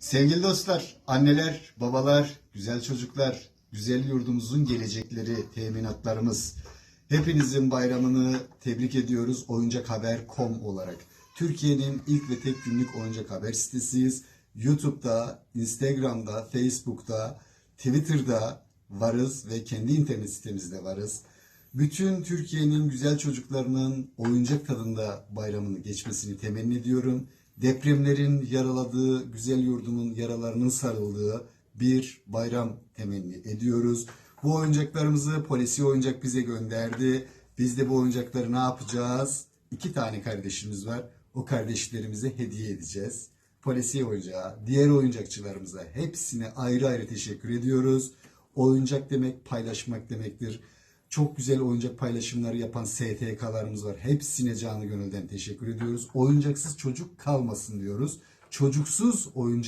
Sevgili dostlar, anneler, babalar, güzel çocuklar, güzel yurdumuzun gelecekleri, teminatlarımız. Hepinizin bayramını tebrik ediyoruz oyuncakhaber.com olarak. Türkiye'nin ilk ve tek günlük oyuncak haber sitesiyiz. YouTube'da, Instagram'da, Facebook'ta, Twitter'da varız ve kendi internet sitemizde varız. Bütün Türkiye'nin güzel çocuklarının oyuncak tadında bayramını geçmesini temenni ediyorum. Depremlerin yaraladığı, güzel yurdumun yaralarının sarıldığı bir bayram temenni ediyoruz. Bu oyuncaklarımızı polisi oyuncak bize gönderdi. Biz de bu oyuncakları ne yapacağız? İki tane kardeşimiz var. O kardeşlerimize hediye edeceğiz. Polisiye oyuncağı, diğer oyuncakçılarımıza hepsine ayrı ayrı teşekkür ediyoruz. Oyuncak demek paylaşmak demektir. Çok güzel oyuncak paylaşımları yapan STK'larımız var. Hepsine canı gönülden teşekkür ediyoruz. Oyuncaksız çocuk kalmasın diyoruz. Çocuksuz oyuncak